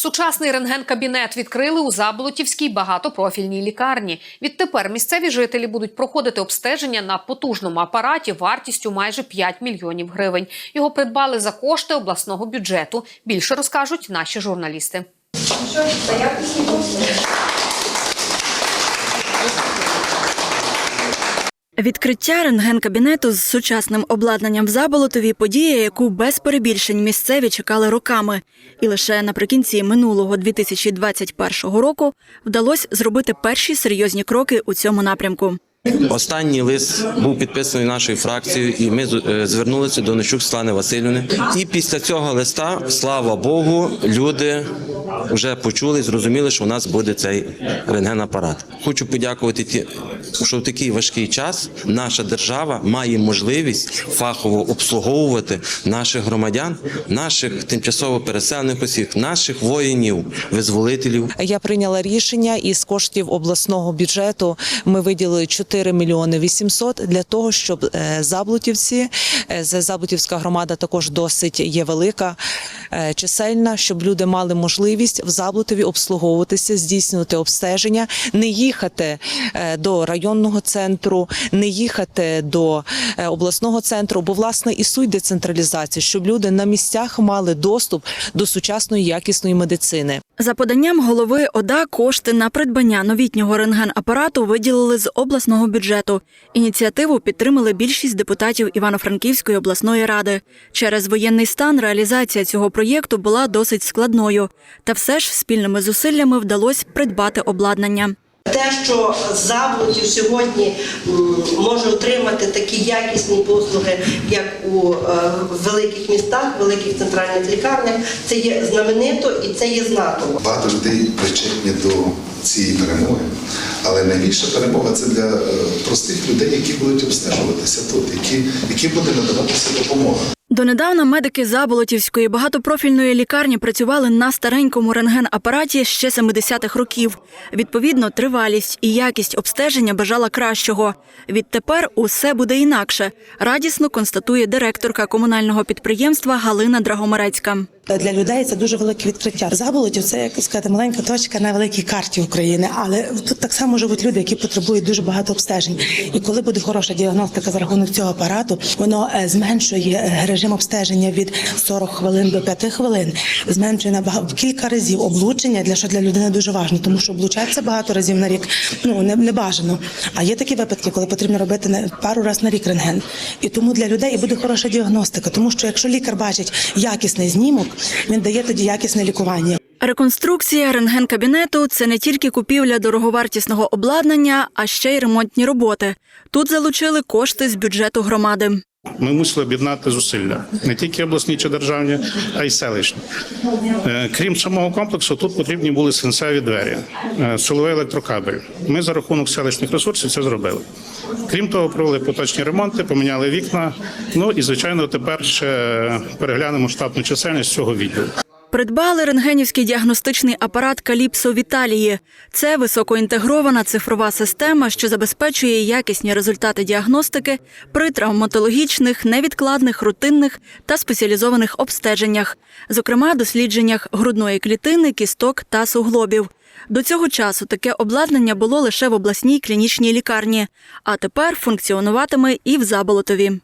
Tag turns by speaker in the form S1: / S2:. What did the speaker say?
S1: Сучасний рентген-кабінет відкрили у Заболотівській багатопрофільній лікарні. Відтепер місцеві жителі будуть проходити обстеження на потужному апараті вартістю майже 5 мільйонів гривень. Його придбали за кошти обласного бюджету. Більше розкажуть наші журналісти.
S2: Відкриття рентген-кабінету з сучасним обладнанням в Заболотові – подія, яку без перебільшень місцеві чекали роками. І лише наприкінці минулого 2021 року вдалося зробити перші серйозні кроки у цьому напрямку.
S3: Останній лист був підписаний нашою фракцією, і ми е, звернулися до Нечук Слани Васильівни. І після цього листа, слава Богу, люди вже почули, зрозуміли, що у нас буде цей рентген-апарат. Хочу подякувати ті, що в такий важкий час наша держава має можливість фахово обслуговувати наших громадян, наших тимчасово переселених осіб, наших воїнів, визволителів.
S4: Я прийняла рішення із коштів обласного бюджету. Ми виділили 4 мільйони 800 для того, щоб е, заблутівці, е, заблутівська громада також досить є велика, е, чисельна, щоб люди мали можливість в Заблутові обслуговуватися, здійснювати обстеження, не їхати до районного центру, не їхати до е, обласного центру, бо власне і суть децентралізації, щоб люди на місцях мали доступ до сучасної якісної медицини.
S2: За поданням голови ОДА кошти на придбання новітнього рентген-апарату виділили з обласного бюджету. Ініціативу підтримали більшість депутатів Івано-Франківської обласної ради. Через воєнний стан реалізація цього проєкту була досить складною. Та все ж спільними зусиллями вдалося придбати обладнання.
S5: Те, що Заблудів сьогодні може отримати такі якісні послуги, як у е, великих містах, великих центральних лікарнях, це є знаменито і це є знаково.
S6: Багато людей причетні до цієї перемоги. Але найбільша перемога це для е, простих людей, які будуть обстежуватися тут, які, які буде надаватися допомога.
S2: Донедавна медики Заболотівської багатопрофільної лікарні працювали на старенькому рентген-апараті ще 70-х років. Відповідно, тривалість і якість обстеження бажала кращого. Відтепер усе буде інакше. Радісно констатує директорка комунального підприємства Галина Драгомарецька.
S7: Для людей це дуже велике відкриття. Заболотів це як сказати маленька точка на великій карті України. Але тут так само живуть люди, які потребують дуже багато обстежень. І коли буде хороша діагностика за рахунок цього апарату, воно е, зменшує е, режим обстеження від 40 хвилин до 5 хвилин, зменшує на багато кілька разів облучення, для що для людини дуже важливо, тому що облучатися багато разів на рік ну не, не бажано. А є такі випадки, коли потрібно робити пару разів на рік рентген. І тому для людей і буде хороша діагностика, тому що якщо лікар бачить якісний знімок, він дає тоді якісне лікування.
S2: Реконструкція рентген-кабінету це не тільки купівля дороговартісного обладнання, а ще й ремонтні роботи. Тут залучили кошти з бюджету громади.
S8: Ми мусили об'єднати зусилля не тільки обласні чи державні, а й селищні. Е, Крім самого комплексу, тут потрібні були сенсеві двері, е, силовий електрокабель. Ми за рахунок селищних ресурсів це зробили. Крім того, провели поточні ремонти, поміняли вікна. Ну і звичайно, тепер ще переглянемо штатну чисельність цього відділу.
S2: Придбали рентгенівський діагностичний апарат Каліпсо в Італії. Це високоінтегрована цифрова система, що забезпечує якісні результати діагностики при травматологічних, невідкладних, рутинних та спеціалізованих обстеженнях, зокрема дослідженнях грудної клітини, кісток та суглобів. До цього часу таке обладнання було лише в обласній клінічній лікарні, а тепер функціонуватиме і в Заболотові.